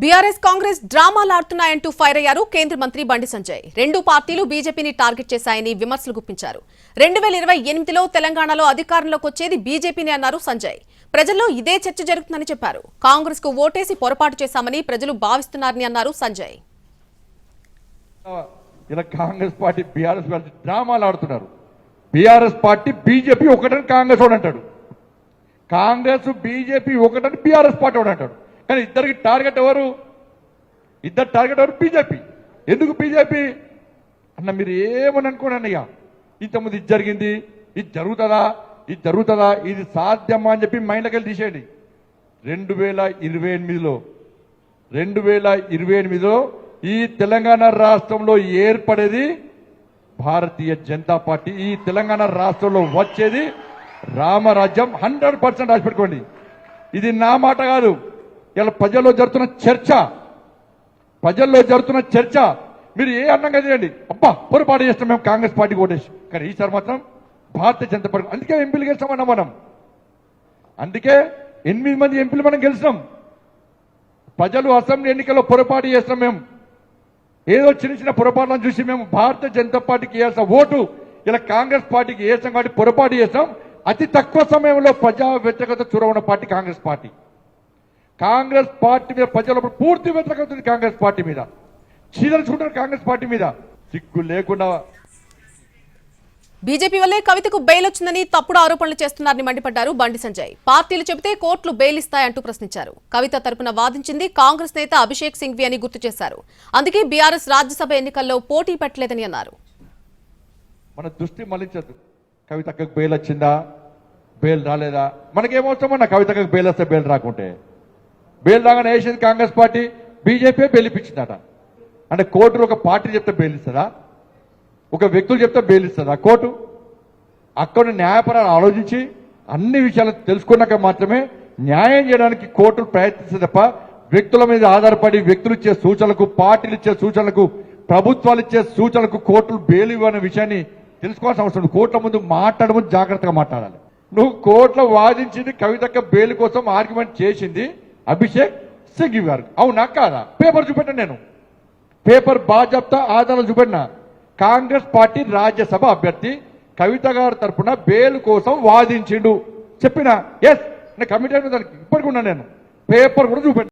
BRS Congress డ్రామాలాడుతున్నాయంటూ fire అయ్యారు కేంద్ర మంత్రి బండి సంజయ్. రెండు పార్టీలు బీజేపీని టార్గెట్ చేశాయని విమర్శలు గుప్పించారు. రెండు వేల ఇరవై ఎనిమిదిలో తెలంగాణలో అధికారంలోకి వచ్చేది బీజేపీని అన్నారు సంజయ్. ప్రజల్లో ఇదే చర్చ జరుగుతుందని చెప్పారు. కాంగ్రెస్కు ఓటేసి పొరపాటు చేశామని ప్రజలు భావిస్తున్నారని అన్నారు సంజయ్. ఇలా కాంగ్రెస్ పార్టీ బీఆర్ఎస్ డ్రామాలు ఆడుతున్నారు. బీఆర్ఎస్ పార్టీ బీజేపీ ఒకటని కాంగ్రెస్ వాడు అంటాడు. కాంగ్రెస్ బీజేపీ ఒకటని బీఆర్ఎస్ పార్టీ వాడు అంటాడు. కానీ ఇద్దరికి టార్గెట్ ఎవరు? ఇద్దరు టార్గెట్ ఎవరు? బీజేపీ. ఎందుకు బీజేపీ? అన్న మీరు ఏమని అనుకోండి ఇక ఇంతకుముందు ఇది జరిగింది ఇది జరుగుతుందా? ఇది జరుగుతుందా? ఇది సాధ్యమా అని చెప్పి మైండ్లోకి వెళ్ళి తీసేయండి. రెండు వేల ఇరవై ఎనిమిదిలో రెండు వేల ఇరవై ఎనిమిదిలో ఈ తెలంగాణ రాష్ట్రంలో ఏర్పడేది భారతీయ జనతా పార్టీ. ఈ తెలంగాణ రాష్ట్రంలో వచ్చేది రామరాజ్యం హండ్రెడ్ పర్సెంట్ రాసి ఇది నా మాట కాదు. ఇలా ప్రజల్లో జరుగుతున్న చర్చ ప్రజల్లో జరుగుతున్న చర్చ మీరు ఏ అన్నంగా చేయండి. అబ్బా పొరపాటు చేస్తాం మేము కాంగ్రెస్ పార్టీకి ఓటేసి. కానీ ఈసారి మాత్రం భారతీయ జనతా పార్టీ అందుకే ఎంపీలు గెలిచామన్నా మనం. అందుకే ఎనిమిది మంది ఎంపీలు మనం గెలిచినాం. ప్రజలు అసెంబ్లీ ఎన్నికల్లో పొరపాటు చేస్తాం మేము. ఏదో చిన్న చిన్న పొరపాట్లను చూసి మేము భారతీయ జనతా పార్టీకి వేసిన ఓటు ఇలా కాంగ్రెస్ పార్టీకి వేసాం కాబట్టి పొరపాటు చేస్తాం. అతి తక్కువ సమయంలో ప్రజా వ్యతిరేకత చూరవున్న party Congress party. Congress party మీద ప్రజల పూర్తి వ్యతిరేకత ఉంది కాంగ్రెస్ పార్టీ మీద. చీదలుచుకుంటారు కాంగ్రెస్ పార్టీ మీద. సిగ్గు లేకుండా బీజేపీ వల్లే కవితకు బెయిల్ వచ్చిందని తప్పుడు ఆరోపణలు చేస్తున్నారని మండిపడ్డారు బండి సంజయ్. పార్టీలు చెబితే కోర్టులు బెయిల్ ఇస్తాయంటూ ప్రశ్నించారు. కవిత తరపున వాదించింది కాంగ్రెస్ నేత అభిషేక్ సింఘ్వి అని గుర్తు చేశారు. అందుకే బీఆర్ఎస్ రాజ్యసభ ఎన్నికల్లో పోటీ పెట్టలేదని అన్నారు. మన దృష్టి మళ్ళించద్దు కవితకు బెయిల్ వచ్చిందా? బెయిల్ రాలేదా? మనకేమవసరమన్నా కవితకు బెయిల్ వస్తే బెయిల్ రాకుంటే. బెయిల్ రాగానే వేసేది కాంగ్రెస్ పార్టీ బీజేపీ బెలిపించిందట అంటే కోర్టులో ఒక పార్టీ చెప్తే బెయిలిస్తుందా ఒక వ్యక్తులు చెప్తే బెయిలిస్తుందా కోర్టు? అక్కడ న్యాయపరాలు ఆలోచించి అన్ని విషయాలు తెలుసుకున్నాక మాత్రమే న్యాయం చేయడానికి కోర్టులు ప్రయత్నిస్తే తప్ప వ్యక్తుల మీద ఆధారపడి వ్యక్తులు ఇచ్చే సూచనలకు పార్టీలు ఇచ్చే సూచనలకు ప్రభుత్వాలు ఇచ్చే సూచనలకు కోర్టులు బెయిల్ ఇవ్వనే విషయాన్ని తెలుసుకోవాల్సిన అవసరం కోర్టుల ముందు మాట్లాడము జాగ్రత్తగా మాట్లాడాలి. నువ్వు కోర్టులో వాదించింది కవితక్క బెయిల్ కోసం ఆర్గ్యుమెంట్ చేసింది అభిషేక్ సిగ్గి గారు. అవునా? కాదా? పేపర్ చూపెట్టాను నేను. పేపర్ బాజప్తా ఆధారాలు చూపెట్టిన. కాంగ్రెస్ పార్టీ రాజ్యసభ అభ్యర్థి కవిత గారి తరఫున బెయిల్ కోసం వాదించిండు. చెప్పిన? ఎస్ నేను కమిటీ దానికి ఇప్పటికి ఉన్నా నేను. పేపర్ కూడా చూపెట్టాను.